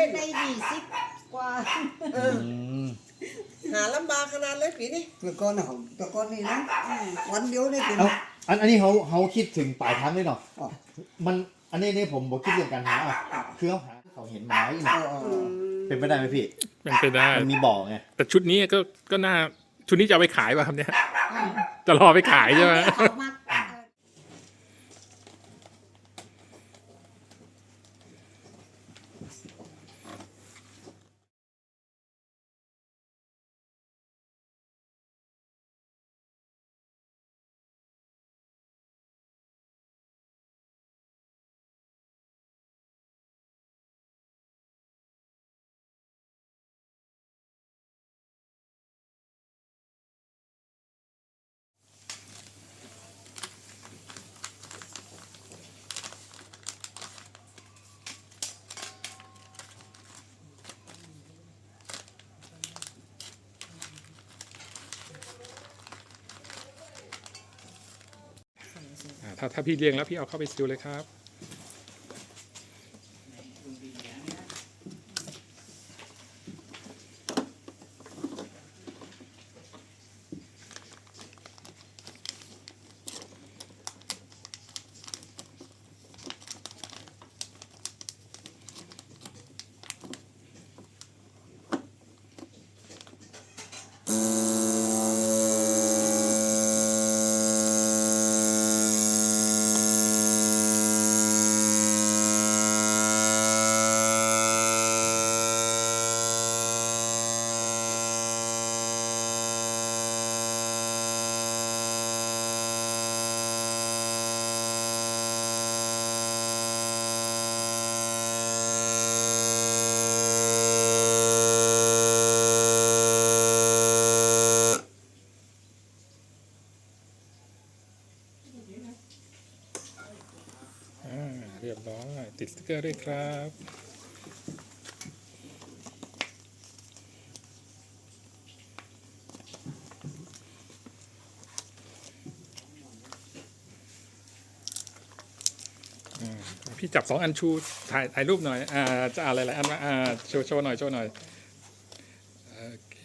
ล่นได้ยี่สิบกว่าเออมหาลำบากขนาดเลยปีนี้แต่ก่อนน่ะผมแต่ก่อนนี่นะวันเดียวได้เป็น เอาอันอันนี้เขาเขาคิดถึงปลายทางด้วยเนาะอ๋อ มันอันนี้นี่ผมบอกคิดเรื่องการหาอะคือเขาหาเขาเห็นไม้เอนะอเอออืเออมเป็นไปได้ไหมพี่เป็นไปได้ มันมีบ่อไงแต่ชุดนี้ก็ก็น่าชุดนี้จะเอาไปขายป่ะครับเนี่ยจะรอไปขายใช่ไหมเขามาอ่ ถ้าถ้าพี่เลี้ยงแล้วพี่เอาเข้าไปซิลเลยครับ เรียบร้อย ติดสติกเกอร์ด้วยครับพี่จับสองอันชูถ่ายถ่ายรูปหน่อย อ่า จะอะไรหลายอันมาอ่า โชว์โชว์หน่อย โชว์หน่อย โอเค